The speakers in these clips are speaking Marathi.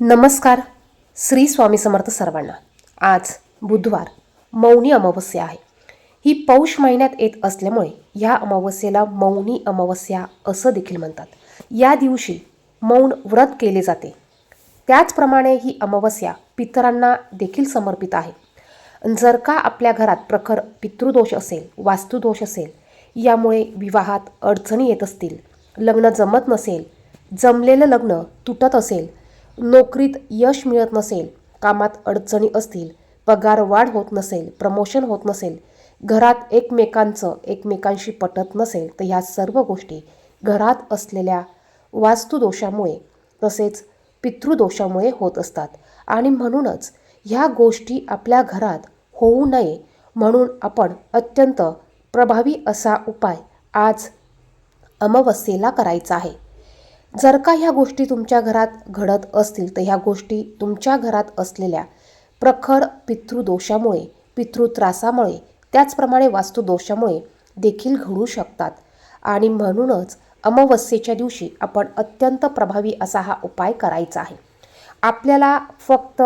नमस्कार. श्री स्वामी समर्थ सर्वांना. आज बुधवार मौनी अमावस्या आहे. ही पौष महिन्यात येत असल्यामुळे ह्या अमावस्येला मौनी अमावस्या असं देखील म्हणतात. या दिवशी मौन व्रत केले जाते. त्याचप्रमाणे ही अमावस्या पितरांना देखील समर्पित आहे. जर का आपल्या घरात प्रखर पितृदोष असेल वास्तुदोष असेल यामुळे विवाहात अडचणी येत असतील लग्न जमत नसेल जमलेलं लग्न तुटत असेल नोकरीत यश मिळत नसेल कामात अडचणी असतील पगार वाढ होत नसेल प्रमोशन होत नसेल घरात एकमेकांचं एकमेकांशी पटत नसेल तर ह्या सर्व गोष्टी घरात असलेल्या वास्तुदोषामुळे तसेच पितृदोषामुळे होत असतात. आणि म्हणूनच ह्या गोष्टी आपल्या घरात होऊ नये म्हणून आपण अत्यंत प्रभावी असा उपाय आज अमावस्येला करायचा आहे. जर का ह्या गोष्टी तुमच्या घरात घडत असतील तर ह्या गोष्टी तुमच्या घरात असलेल्या प्रखर पितृदोषामुळे पितृत्रासामुळे त्याचप्रमाणे वास्तुदोषामुळे देखील घडू शकतात. आणि म्हणूनच अमावस्येच्या दिवशी आपण अत्यंत प्रभावी असा हा उपाय करायचा आहे. आपल्याला फक्त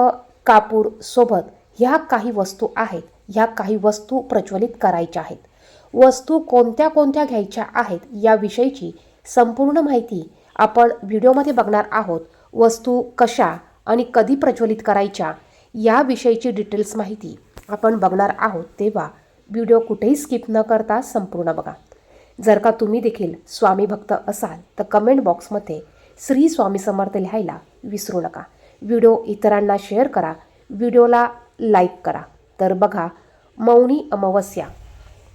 कापूर सोबत ह्या काही वस्तू आहेत ह्या काही वस्तू प्रज्वलित करायच्या आहेत. वस्तू कोणत्या कोणत्या घ्यायच्या आहेत याविषयीची संपूर्ण माहिती आपण व्हिडिओमध्ये बघणार आहोत वस्तू कशा आणि कधी प्रज्वलित करायच्या याविषयीची डिटेल्स माहिती आपण बघणार आहोत तेव्हा व्हिडिओ कुठेही स्किप न करता संपूर्ण बघा. जर का तुम्ही देखील स्वामी भक्त असाल तर कमेंट बॉक्समध्ये श्री स्वामी समर्थ लिहायला विसरू नका. व्हिडिओ इतरांना शेअर करा. व्हिडिओला लाईक करा. तर बघा मौनी अमावस्या.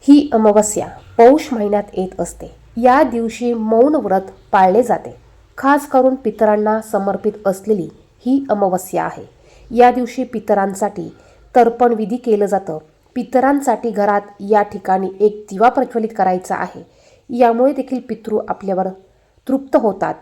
ही अमावस्या पौष महिन्यात येत असते. या दिवशी मौन व्रत पाळले जाते. खास करून पितरांना समर्पित असलेली ही अमावस्या आहे. या दिवशी पितरांसाठी तर्पण विधी केलं जातं. पितरांसाठी घरात या ठिकाणी एक दिवा प्रज्वलित करायचा आहे. यामुळे देखील पितृ आपल्यावर तृप्त होतात.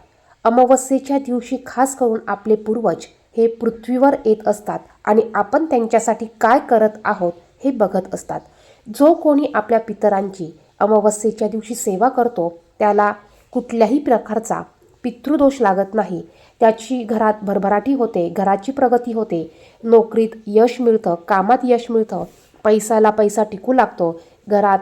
अमावस्येच्या दिवशी खास करून आपले पूर्वज हे पृथ्वीवर येत असतात आणि आपण त्यांच्यासाठी काय करत आहोत हे बघत असतात. जो कोणी आपल्या पितरांची अमावस्येच्या दिवशी सेवा करतो त्याला कुठल्याही प्रकारचा पितृदोष लागत नाही. त्याची घरात भरभराटी होते घराची प्रगती होते. नोकरीत यश मिळतं कामात यश मिळतं पैसाला पैसा टिकू लागतो. घरात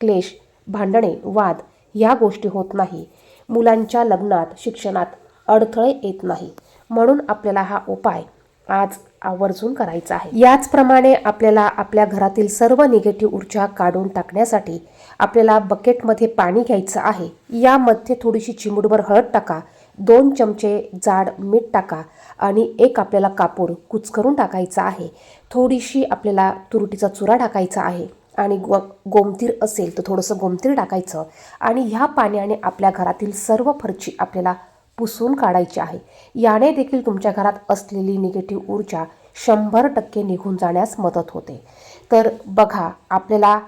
क्लेश भांडणे वाद ह्या गोष्टी होत नाही. मुलांच्या लग्नात शिक्षणात अडथळे येत नाही. म्हणून आपल्याला हा उपाय आज आवर्जून करायचा आहे. याचप्रमाणे आपल्याला आपल्या घरातील सर्व निगेटिव्ह ऊर्जा काढून टाकण्यासाठी आपल्याला बकेटमध्ये पाणी घ्यायचं आहे. यामध्ये थोडीशी चिमूटभर हळद टाका दोन चमचे जाड मीठ टाका आणि एक आपल्याला कापूर कुचकरून टाकायचा आहे. थोडीशी आपल्याला तुरटीचा चुरा टाकायचा आहे आणि गो गोमतीर असेल तर थोडंसं गोमतीर टाकायचं आणि ह्या पाण्याने आपल्या घरातील सर्व फरची आपल्याला पुसून काढायची आहे. याने देखील तुमच्या घरात असलेली निगेटिव्ह ऊर्जा शंभर टक्के निघून जाण्यास मदत होते. तर बघा आपल्याला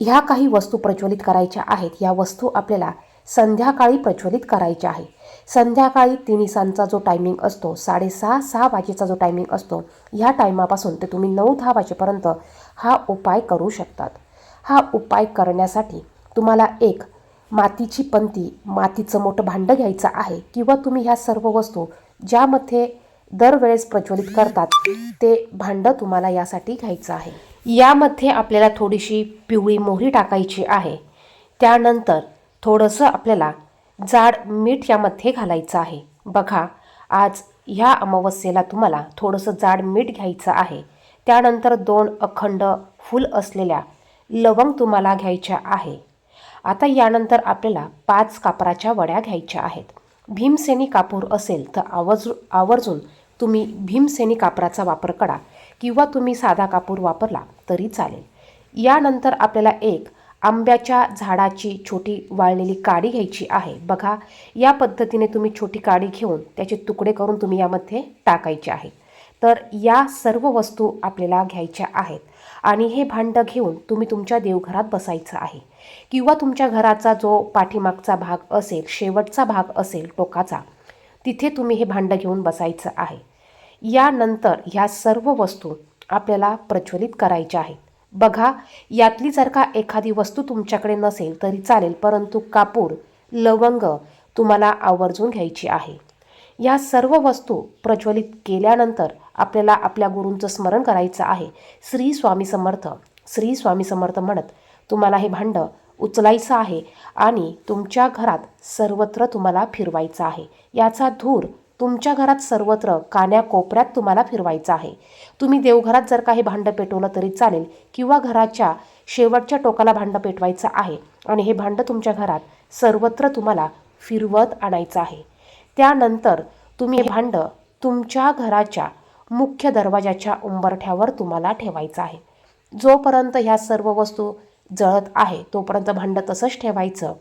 ह्या काही वस्तू प्रज्वलित करायच्या आहेत. या वस्तू आपल्याला संध्याकाळी प्रज्वलित करायच्या आहे संध्याकाळी तिनिसांचा जो टायमिंग असतो साडेसहा सहा वाजेचा जो टायमिंग असतो ह्या टायमापासून ते तुम्ही नऊ दहा वाजेपर्यंत हा उपाय करू शकतात. हा उपाय करण्यासाठी तुम्हाला एक मातीची पंती मातीचं मोठं भांडं घ्यायचं आहे किंवा तुम्ही ह्या सर्व वस्तू ज्यामध्ये दरवेळेस प्रज्वलित करतात ते भांडं तुम्हाला यासाठी घ्यायचं आहे. यामध्ये आपल्याला थोडीशी पिवळी मोहरी टाकायची आहे. त्यानंतर थोडंसं आपल्याला जाड मीठ यामध्ये घालायचं आहे. बघा आज ह्या अमावस्येला तुम्हाला थोडंसं जाड मीठ घ्यायचं आहे. त्यानंतर दोन अखंड फूल असलेल्या लवंग तुम्हाला घ्यायच्या आहे. आता यानंतर आपल्याला पाच कापराच्या वड्या घ्यायच्या आहेत. भीमसेनी कापूर असेल तर आवर्जू आवर्जून तुम्ही भीमसेनी कापराचा वापर करा किंवा तुम्ही साधा कापूर वापरला तरी चालेल. यानंतर आपल्याला एक आंब्याच्या झाडाची छोटी वाळलेली काडी घ्यायची आहे. बघा या पद्धतीने तुम्ही छोटी काडी घेऊन त्याचे तुकडे करून तुम्ही यामध्ये टाकायचे आहेत तर या सर्व वस्तू आपल्याला घ्यायच्या आहेत. आणि हे भांडं घेऊन तुम्ही तुमच्या देवघरात बसायचं आहे. किंवा तुमच्या घराचा जो पाठीमागचा भाग असेल शेवटचा भाग असेल टोकाचा तिथे तुम्ही हे भांडं घेऊन बसायचं आहे. यानंतर ह्या सर्व वस्तू आपल्याला प्रज्वलित करायच्या आहेत. बघा यातली जर का एखादी वस्तू तुमच्याकडे नसेल तरी चालेल परंतु कापूर लवंग तुम्हाला आवर्जून घ्यायची आहे. या सर्व वस्तू प्रज्वलित केल्यानंतर आपल्याला आपल्या गुरूंचं स्मरण करायचं आहे. श्री स्वामी समर्थ श्री स्वामी समर्थ म्हणत तुम्हाला हे भांडं उचलायचं आहे आणि तुमच्या घरात सर्वत्र तुम्हाला फिरवायचं आहे. याचा धूर तुमच्या घरात सर्वत्र कान्या कोपऱ्यात तुम्हाला फिरवायचं आहे. तुम्ही देवघरात जर काही भांडं पेटवलं तरी चालेल किंवा घराच्या शेवटच्या टोकाला भांडं पेटवायचं आहे आणि हे भांडं तुमच्या घरात सर्वत्र तुम्हाला फिरवत आणायचं आहे. त्यानंतर तुम्ही हे भांडं तुमच्या घराच्या मुख्य दरवाजाच्या उंबरठ्यावर तुम्हाला ठेवायचं आहे. जोपर्यंत ह्या सर्व वस्तू जळत आहे तोपर्यंत भांडं तसंच ठेवायचं.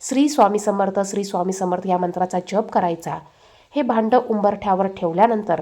श्री स्वामी समर्थ श्री स्वामी समर्थ या मंत्राचा जप करायचा. हे भांडं उंबरठ्यावर ठेवल्यानंतर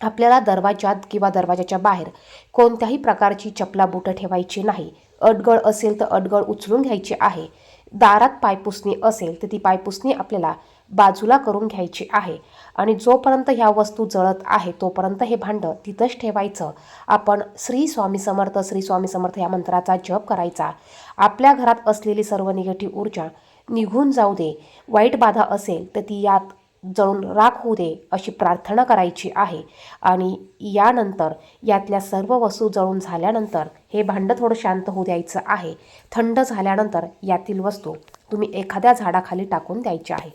आपल्याला दरवाजात किंवा दरवाजाच्या बाहेर कोणत्याही प्रकारची चपला बुटं ठेवायची नाही. अडगळ असेल तर अडगळ उचलून घ्यायची आहे. दारात पायपुसणी असेल तर ती पायपुसणी आपल्याला बाजूला करून घ्यायची आहे. आणि जोपर्यंत ह्या वस्तू जळत आहे तोपर्यंत हे भांडं तिथंच ठेवायचं. आपण श्री स्वामी समर्थ श्री स्वामी समर्थ या मंत्राचा जप करायचा. आपल्या घरात असलेली सर्व निगेटिव्ह ऊर्जा निघून जाऊ दे. वाईट बाधा असेल तर ती यात जळून राख होऊ दे अशी प्रार्थना करायची आहे. आणि यानंतर यातल्या सर्व वस्तू जळून झाल्यानंतर हे भांडं थोडं शांत होऊ द्यायचं आहे. थंड झाल्यानंतर यातील वस्तू तुम्ही एखाद्या झाडाखाली टाकून द्यायची आहे.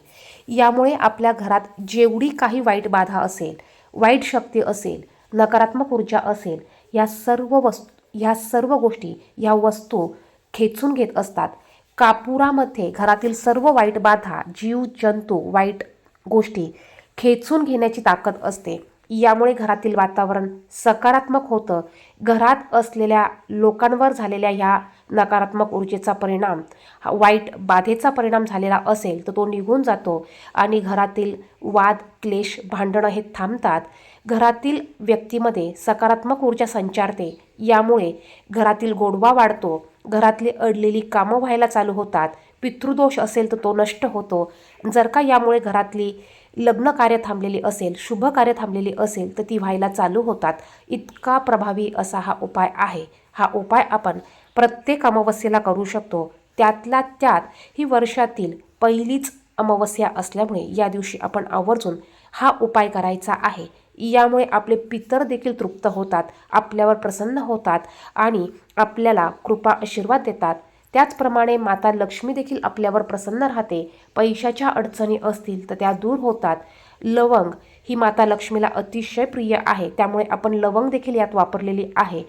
यामुळे आपल्या घरात जेवढी काही वाईट बाधा असेल वाईट शक्ती असेल नकारात्मक ऊर्जा असेल या सर्व वस्तू ह्या सर्व गोष्टी ह्या वस्तू खेचून घेत असतात. कापुरामध्ये घरातील सर्व वाईट बाधा जीव जंतू वाईट गोष्टी खेचून घेण्याची ताकद असते. यामुळे घरातील वातावरण सकारात्मक होतं. घरात असलेल्या लोकांवर झालेल्या ह्या नकारात्मक ऊर्जेचा परिणाम हा वाईट बाधेचा परिणाम झालेला असेल तर तो निघून जातो. आणि घरातील वाद क्लेश भांडणं हे थांबतात. घरातील व्यक्तीमध्ये सकारात्मक ऊर्जा संचारते. यामुळे घरातील गोडवा वाढतो. घरातली अडलेली कामं व्हायला चालू होतात. पितृदोष असेल तर तो नष्ट होतो. जर का यामुळे घरातली लग्न कार्य थांबलेली असेल शुभ कार्य थांबलेली असेल तर ती व्हायला चालू होतात. इतका प्रभावी असा हा उपाय आहे. हा उपाय आपण प्रत्येक अमावस्येला करू शकतो. त्यातल्या त्यात ही वर्षातील पहिलीच अमावस्या असल्यामुळे या दिवशी आपण आवर्जून हा उपाय करायचा आहे. यामुळे आपले पितर देखील तृप्त होतात आपल्यावर प्रसन्न होतात आणि आपल्याला कृपा आशीर्वाद देतात. त्याचप्रमाणे माता लक्ष्मी देखील आपल्यावर प्रसन्न राहते. पैशाच्या अडचणी असतील तर त्या दूर होतात. लवंग ही माता लक्ष्मीला अतिशय प्रिय आहे. त्यामुळे आपण लवंग देखील यात वापरलेली आहे.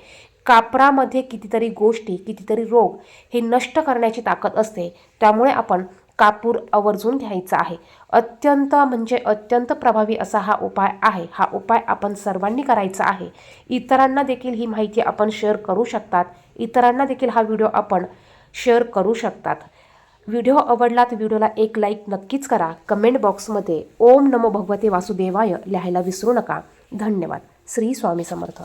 कापरामध्ये कितीतरी गोष्टी कितीतरी रोग हे नष्ट करण्याची ताकद असते. त्यामुळे आपण कापूर आवर्जून घ्यायचा आहे. अत्यंत म्हणजे अत्यंत प्रभावी असा हा उपाय आहे. हा उपाय आपण सर्वांनी करायचा आहे. इतरांना देखील ही माहिती आपण शेअर करू शकतात. इतरांना देखील हा व्हिडिओ आपण शेअर करू शकतात. व्हिडिओ आवडला तर व्हिडिओला एक लाईक नक्कीच करा. कमेंट बॉक्समध्ये ओम नमो भगवते वासुदेवाय लिहायला विसरू नका. धन्यवाद. श्री स्वामी समर्थ.